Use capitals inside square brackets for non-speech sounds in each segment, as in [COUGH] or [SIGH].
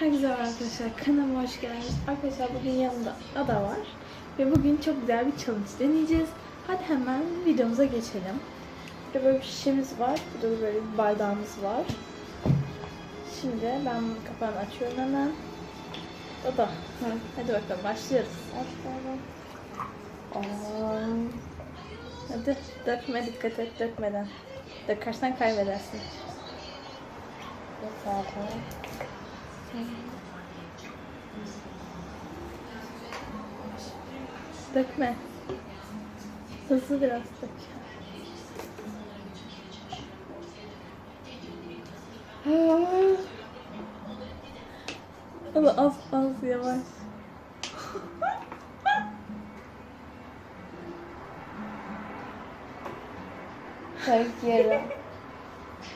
Herkese merhaba arkadaşlar. Kanalıma hoş geldiniz. Arkadaşlar bugün yanımda Ada var. Ve bugün çok güzel bir challenge deneyeceğiz. Hadi hemen videomuza geçelim. Burada böyle bir şişemiz var. Burada da böyle bir bardağımız var. Şimdi ben kapağını açıyorum hemen. Ada. Hadi bakalım başlıyoruz. Hadi dökme dikkat et dökmeden. Dökersen kaybedersin. Dökme. Hızlı biraz dök. Ama az az yavaş.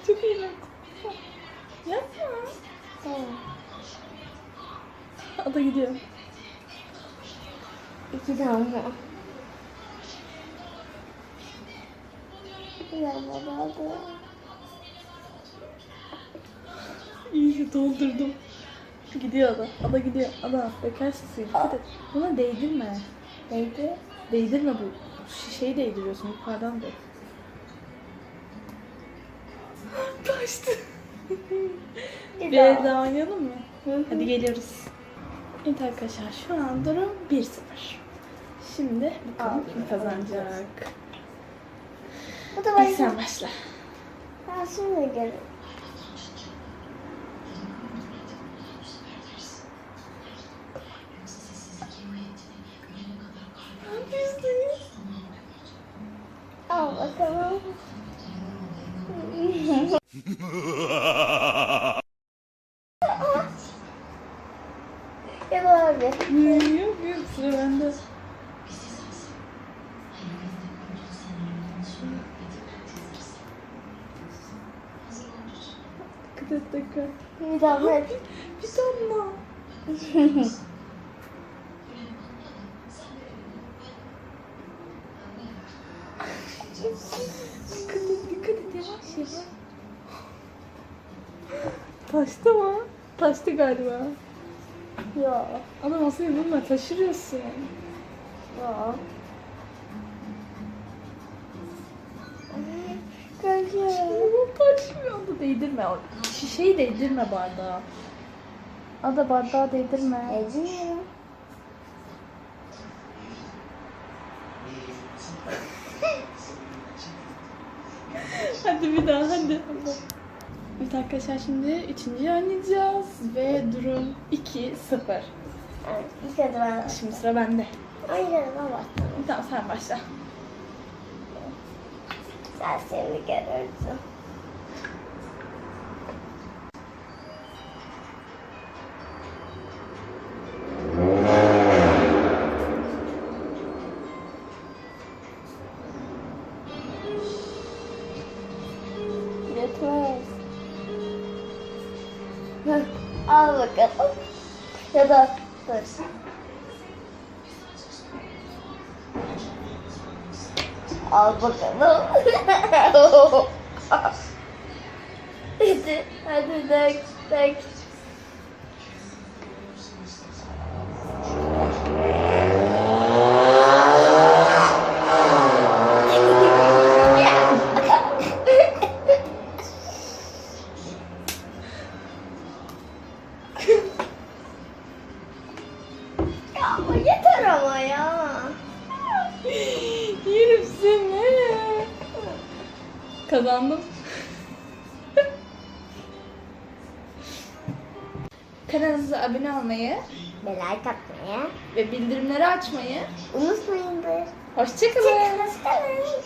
Çok iyi bak. Yapma. Tamam. Ada gidiyor. İki damla. Yağma bağlı. İyice doldurdum. Gidiyor ada. Ada gidiyor. Ada dökersin suyu. Dikkat et. Buna değdirme. Neydi? Değdirme bu. Şişeyi değdiriyorsun. Yukarıdan dök. [GASPS] Taştı. Bir daha. daha oynayalım mı? Hadi geliyoruz. Evet arkadaşlar şu an durum 1-0. Şimdi bakalım kim kazanacak. Bu da başka. sen başla. Ha şimdi gel. Al bakalım. Dikkat et dikkat. Bir damla. Bir damla. Dikkat et dikkat et yavaş yavaş. Taştı mı? Taştı galiba. Yok. Ama masayı vurma taşırıyorsun. Yok. Da değdirme. Şişeyi değdirme bardağa. Ada bardağa değdirme. Acımıyorum. [LAUGHS] Hadi bir daha hadi. Evet arkadaşlar şimdi üçüncüyü oynayacağız ve durum 2-0. Evet, ilk adım ben. Şimdi sıra bende. Ay canım ama. Tamam sen başla. Sen seni görürsün. Yetmez. Heh, Al bakalım. Ya da dur. Al bakalım. hadi, hadi dök, dök. ya yeter ama ya. Yerim seni. Kazandım. Kanalımıza abone olmayı Ve like atmayı ve bildirimleri açmayı unutmayın. Hoşçakalın. Hoşçakalın.